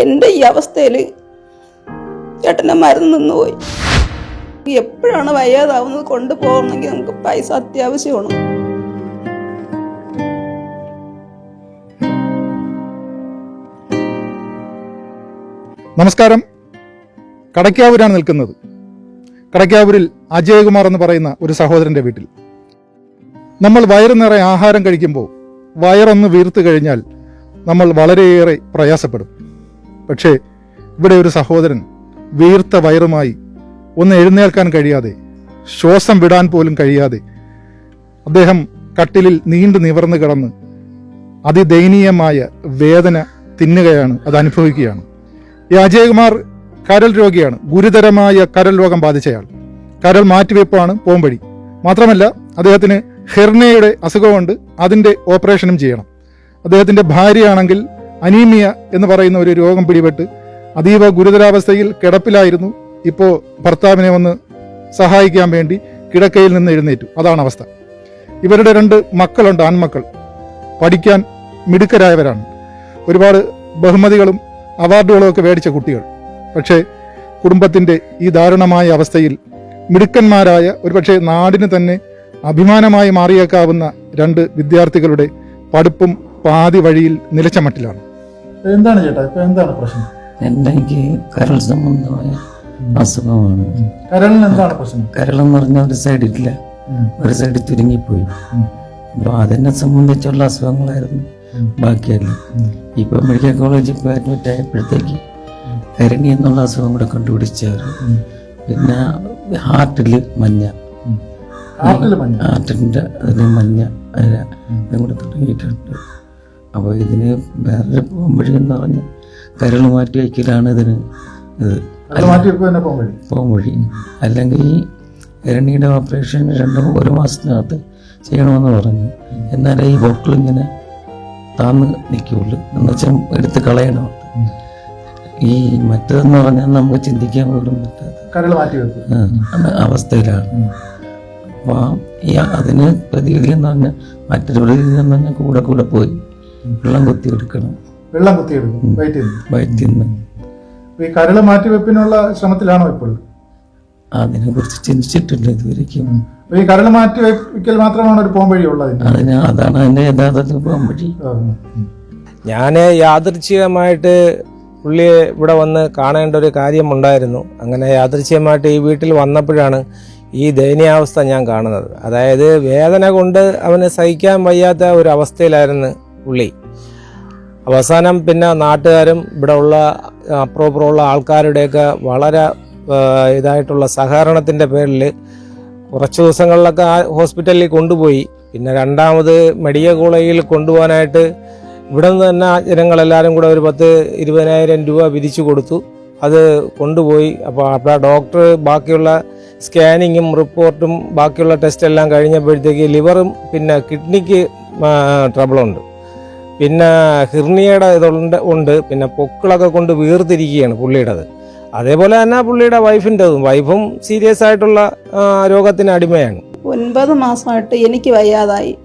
എന്റെ ഈ അവസ്ഥയിൽ ചേട്ടന്റെ മരുന്ന് നിന്നുപോയി. എപ്പോഴാണ് വയ്യാതാവുന്നത്? കൊണ്ടുപോകണമെങ്കിൽ നമുക്ക് പൈസ അത്യാവശ്യമാണ്. നമസ്കാരം. കടക്കാവൂരാണ് നിൽക്കുന്നത്. കടക്കാവൂരിൽ അജയകുമാർ എന്ന് പറയുന്ന ഒരു സഹോദരന്റെ വീട്ടിൽ. നമ്മൾ വയറ് നിറയെ ആഹാരം കഴിക്കുമ്പോൾ വയറൊന്ന് വീർത്തു കഴിഞ്ഞാൽ നമ്മൾ വളരെയേറെ പ്രയാസപ്പെടും. പക്ഷേ ഇവിടെ ഒരു സഹോദരൻ വീർത്ത വയറുമായി ഒന്ന് എഴുന്നേൽക്കാൻ കഴിയാതെ ശ്വാസം വിടാൻ പോലും കഴിയാതെ അദ്ദേഹം കട്ടിലിൽ നീണ്ടു നിവർന്നു കിടന്ന് അതിദയനീയമായ വേദന തിന്നുകയാണ് അത് അനുഭവിക്കുകയാണ്. ഈ അജയകുമാർ കരൽ രോഗിയാണ്. ഗുരുതരമായ കരൽ രോഗം ബാധിച്ചയാൾ. കരൽ മാറ്റിവെപ്പാണ് പോംവഴി. മാത്രമല്ല അദ്ദേഹത്തിന് ഹെർണയുടെ അസുഖമുണ്ട്. അതിന്റെ ഓപ്പറേഷനും ചെയ്യണം. അദ്ദേഹത്തിന്റെ ഭാര്യയാണെങ്കിൽ അനീമിയ എന്ന് പറയുന്ന ഒരു രോഗം പിടിപെട്ട് അതീവ ഗുരുതരാവസ്ഥയിൽ കിടപ്പിലായിരുന്നു. ഇപ്പോൾ ഭർത്താവിനെ ഒന്ന് സഹായിക്കാൻ വേണ്ടി കിടക്കയിൽ നിന്ന് എഴുന്നേറ്റു. അതാണ് അവസ്ഥ. ഇവരുടെ രണ്ട് മക്കളുണ്ട് ആൺമക്കൾ. പഠിക്കാൻ മിടുക്കരായവരാണ്. ഒരുപാട് ബഹുമതികളും അവാർഡുകളും ഒക്കെ മേടിച്ച കുട്ടികൾ. പക്ഷേ കുടുംബത്തിന്റെ ഈ ദാരുണമായ അവസ്ഥയിൽ മിടുക്കന്മാരായ ഒരുപക്ഷെ നാടിന് തന്നെ അഭിമാനമായി മാറിയേക്കാവുന്ന രണ്ട് വിദ്യാർത്ഥികളുടെ പഠിപ്പും പാതി വഴിയിൽ നിലച്ച മട്ടിലാണ് എന്താണ് ചേട്ടാ? ഇപ്പൊ എന്താണ് പ്രശ്നം? എനിക്ക് കരൾ സംബന്ധമായ അസുഖമാണ്. കരളിന് എന്താണ് പ്രശ്നം? കരളെന്ന് പറഞ്ഞ ഒരു സൈഡില്ല ഒരു സൈഡ് ചുരുങ്ങിപ്പോയി. അപ്പൊ അതിനെ സംബന്ധിച്ചുള്ള അസുഖങ്ങളായിരുന്നു. ബാക്കിയെല്ലാം. ഇപ്പൊ മെഡിക്കൽ കോളേജിൽ പോയി അഡ്മിറ്റ് ആയപ്പോഴത്തേക്ക് കരണി എന്നുള്ള അസുഖം കൂടെ കണ്ടുപിടിച്ചാറ് പിന്നെ ഹാർട്ടിൽ മഞ്ഞ? ഹാർട്ടിന്റെ അതിന് മഞ്ഞ? അതിനെ ഇതും കൂടെ തുടങ്ങിയിട്ടുണ്ട്. അപ്പോൾ ഇതിന് വേറൊരു പോകുമ്പോഴി എന്ന് പറഞ്ഞ കരൾ മാറ്റി വയ്ക്കലാണ് ഇതിന് ഇത്. പോംവഴി. അല്ലെങ്കിൽ ഈ ഇരണിയുടെ ഓപ്പറേഷൻ രണ്ട് ഒരു മാസത്തിനകത്ത് ചെയ്യണമെന്ന് പറഞ്ഞു. എന്നാലേ ഈ ബോക്കിൾ ഇങ്ങനെ താന്ന് നിൽക്കുള്ളൂ എന്നുവെച്ചാൽ എടുത്ത് കളയണം. ഈ മറ്റതെന്ന് പറഞ്ഞാൽ നമുക്ക് ചിന്തിക്കാൻ പോലും പറ്റാത്ത അവസ്ഥയിലാണ്. അപ്പോൾ ഈ അതിന് പ്രതിവിധി എന്ന് പറഞ്ഞാൽ മറ്റൊരു പ്രതിവിധി എന്ന് പറഞ്ഞാൽ കൂടെ കൂടെ പോയി. വെള്ളം കുത്തിയെടുക്കണം വെള്ളം കുത്തിയെടുക്കും വയറ്റിൽ നിന്ന്. വയറ്റിൽ നിന്ന്. ഈ കരൾ മാറ്റി വെപ്പിനുള്ള ശ്രമത്തിലാണോ ഇപ്പോൾ? അതിനെ കുറിച്ച് ചിന്തിച്ചിട്ടില്ല ഇതുവരെയ്ക്കും അപ്പൊ ഈ കരൾ മാറ്റി വെക്കൽ മാത്രമാണ് ഒരു പോംവഴി ഉള്ളത് അതിന് അതാണ് അതിന്റെ യഥാർത്ഥത്തിൽ പോംവഴി. വഴി ഞാൻ യാദൃച്ഛികമായിട്ട് പുള്ളിയെ ഇവിടെ വന്ന് കാണേണ്ട ഒരു കാര്യം ഉണ്ടായിരുന്നു അങ്ങനെ യാദൃച്ഛികമായിട്ട് ഈ വീട്ടിൽ വന്നപ്പോഴാണ് ഈ ദയനീയാവസ്ഥ ഞാൻ കാണുന്നത്. അതായത് വേദന കൊണ്ട് അവന് സഹിക്കാൻ വയ്യാത്ത ഒരു അവസ്ഥയിലായിരുന്നു പുള്ളി അവസാനം പിന്നെ നാട്ടുകാരും ഇവിടെ ഉള്ള അപ്പുറപ്പുറമുള്ള ആൾക്കാരുടെയൊക്കെ വളരെ ഇതായിട്ടുള്ള സഹകരണത്തിന്റെ പേരിൽ കുറച്ച് ദിവസങ്ങളിലൊക്കെ ആ ഹോസ്പിറ്റലിൽ കൊണ്ടുപോയി. പിന്നെ രണ്ടാമത് മെഡിക്കൽ കോളേജിൽ കൊണ്ടുപോകാനായിട്ട് ഇവിടെ നിന്ന് തന്നെ ജനങ്ങളെല്ലാവരും കൂടെ ഒരു പത്ത് ഇരുപതിനായിരം രൂപ പിരിച്ചു കൊടുത്തു. അത് കൊണ്ടുപോയി. അപ്പോൾ അപ്പോൾ ഡോക്ടർ ബാക്കിയുള്ള സ്കാനിങ്ങും റിപ്പോർട്ടും ബാക്കിയുള്ള ടെസ്റ്റ് എല്ലാം കഴിഞ്ഞപ്പോഴത്തേക്ക് ലിവറും പിന്നെ കിഡ്നിക്ക് ട്രബിളുണ്ട്. പിന്നെ ഹിർണിയുടെ ഇതുണ്ട് ഉണ്ട്. പിന്നെ പൊക്കിളൊക്കെ കൊണ്ട് വീർത്തിരിക്കുകയാണ് പുള്ളിയുടേത്. അതേപോലെ തന്നെ പുള്ളിയുടെ വൈഫിന്റെതും. വൈഫും സീരിയസ് ആയിട്ടുള്ള രോഗത്തിന് അടിമയാണ്. ഒൻപത് മാസമായിട്ട് എനിക്ക് വയ്യാതായി.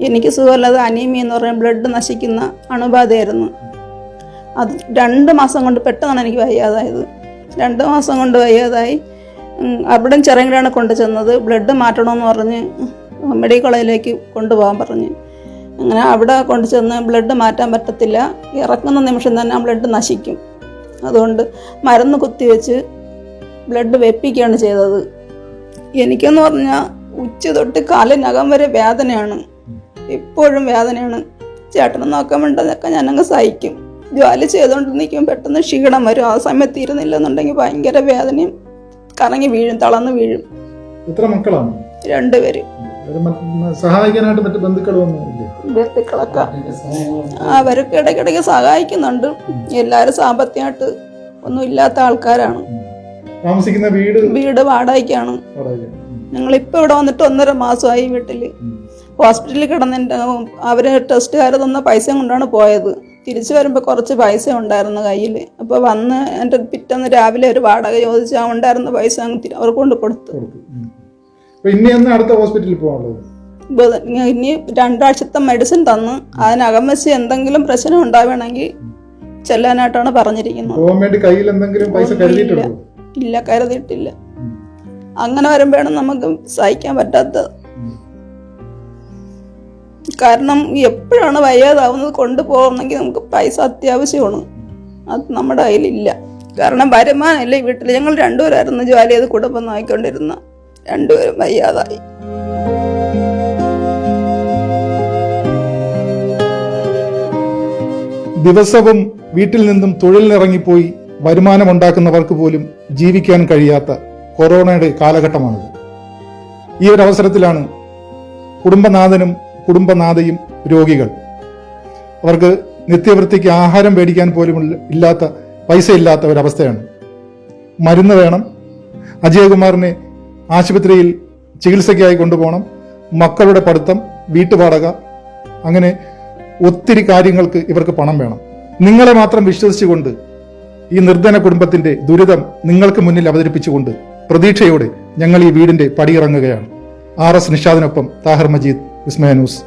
എനിക്ക് സുഖമില്ലാതെ അനീമിയ എന്ന് പറയുന്ന ബ്ലഡ് നശിക്കുന്ന അണുബാധയായിരുന്നു. അത് രണ്ട് മാസം കൊണ്ട് പെട്ടെന്നാണ് എനിക്ക് വയ്യാതായത്. രണ്ട് മാസം കൊണ്ട് വയ്യാതായി. അവിടെ ചെറുകിലാണ് കൊണ്ടു ചെന്നത്. ബ്ലഡ് മാറ്റണമെന്ന് പറഞ്ഞ് മെഡിക്കൽ കോളേജിലേക്ക് കൊണ്ടുപോകാൻ പറഞ്ഞ്. അങ്ങനെ അവിടെ കൊണ്ടു ചെന്ന് ബ്ലഡ് മാറ്റാൻ പറ്റത്തില്ല. ഇറക്കുന്ന നിമിഷം തന്നെ ആ ബ്ലഡ് നശിക്കും. അതുകൊണ്ട് മരുന്ന് കുത്തിവെച്ച് ബ്ലഡ് വെപ്പിക്കുകയാണ് ചെയ്തത്. എനിക്കെന്ന് പറഞ്ഞാൽ ഉച്ച തൊട്ട് കാലിനകം വരെ വേദനയാണ്. എപ്പോഴും വേദനയാണ്. ചേട്ടനെ നോക്കാൻ വേണ്ടതൊക്കെ ഞാനങ്ങ് സഹിക്കും. ജോലി ചെയ്തുകൊണ്ട് നിൽക്കും പെട്ടെന്ന് ക്ഷീണം വരും. ആ സമയത്ത് ഇരുന്നില്ലെന്നുണ്ടെങ്കിൽ ഭയങ്കര വേദനയും കറങ്ങി വീഴും തളർന്ന് വീഴും. എത്ര മക്കളാണ്? രണ്ടുപേര്. സഹായിക്കാനായിട്ട് മറ്റു ബന്ധുക്കളൊന്നും ഇല്ലേ ബന്ധുക്കളൊക്കെ അവരൊക്കെ ഇടയ്ക്കിടയ്ക്ക് സഹായിക്കുന്നുണ്ട്. എല്ലാവരും സാമ്പത്തികമായിട്ട് ഒന്നും ഇല്ലാത്ത ആൾക്കാരാണ്. താമസിക്കുന്ന വീട് വീട് വാടകയ്ക്കാണ്. ഞങ്ങളിപ്പോ ഇവിടെ വന്നിട്ട് ഒന്നര മാസമായി വീട്ടിൽ. ഹോസ്പിറ്റലിൽ കിടന്നിട്ട് അവർ ടെസ്റ്റുകാർ തന്ന പൈസ കൊണ്ടാണ് പോയത്. തിരിച്ചു വരുമ്പോൾ കുറച്ച് പൈസ ഉണ്ടായിരുന്നു കയ്യിൽ അപ്പോൾ വന്ന് എന്റെ പിറ്റേന്ന് രാവിലെ ഒരു വാടക ചോദിച്ച് ആ ഉണ്ടായിരുന്ന പൈസ അങ്ങ് അവർക്ക് കൊണ്ട് കൊടുത്തു. പിന്നെ അടുത്ത ഹോസ്പിറ്റലിൽ പോകാനുള്ളത്? ഇനി രണ്ടാഴ്ചത്തെ മെഡിസിൻ തന്ന് അതിനകം വെച്ച് എന്തെങ്കിലും പ്രശ്നം ഉണ്ടാവണമെങ്കിൽ ചെല്ലാനായിട്ടാണ് പറഞ്ഞിരിക്കുന്നത്. പോകാൻ വേണ്ടി കയ്യിൽ എന്തെങ്കിലും പൈസ കരുതിയിട്ടുണ്ടോ? ഇല്ല കരുതിയിട്ടില്ല. അങ്ങനെ വരുമ്പോഴാണ് നമുക്ക് സഹിക്കാൻ പറ്റാത്തത്. കാരണം എപ്പോഴാണ് വയ്യാതാവുന്നത് കൊണ്ടുപോകണമെങ്കിൽ നമുക്ക് പൈസ അത്യാവശ്യമാണ്. അത് നമ്മുടെ കയ്യിലില്ല. കാരണം വരുമാനമില്ല ഈ വീട്ടിൽ. ഞങ്ങൾ രണ്ടുപേരായിരുന്നു ജോലി ചെയ്ത് കുടുംബം നോക്കിക്കൊണ്ടിരുന്ന രണ്ടുപേരും വയ്യാതായി. ദിവസവും വീട്ടിൽ നിന്നും തൊഴിലിനിറങ്ങിപ്പോയി വരുമാനമുണ്ടാക്കുന്നവർക്ക് പോലും ജീവിക്കാൻ കഴിയാത്ത കൊറോണയുടെ കാലഘട്ടമാണിത്. ഈ ഒരു അവസരത്തിലാണ് കുടുംബനാഥനും കുടുംബനാഥയും രോഗികൾ. അവർക്ക് നിത്യവൃത്തിക്ക് ആഹാരം മേടിക്കാൻ പോലും ഇല്ലാത്ത പൈസ ഇല്ലാത്ത ഒരവസ്ഥയാണ്. മരുന്ന് വേണം അജയകുമാറിനെ ആശുപത്രിയിൽ ചികിത്സയ്ക്കായി കൊണ്ടുപോകണം മക്കളുടെ പഠിത്തം വീട്ടുപാടക അങ്ങനെ ഒത്തിരി കാര്യങ്ങൾക്ക് ഇവർക്ക് പണം വേണം. നിങ്ങളെ മാത്രം വിശ്വസിച്ചുകൊണ്ട് ഈ നിർധന കുടുംബത്തിന്റെ ദുരിതം നിങ്ങൾക്ക് മുന്നിൽ അവതരിപ്പിച്ചുകൊണ്ട് പ്രതീക്ഷയോടെ ഞങ്ങൾ ഈ വീടിന്റെ പടിയിറങ്ങുകയാണ്. ആർ എസ് നിഷാദിനൊപ്പം താഹർ മജീദ് വിസ്മയ ന്യൂസ്.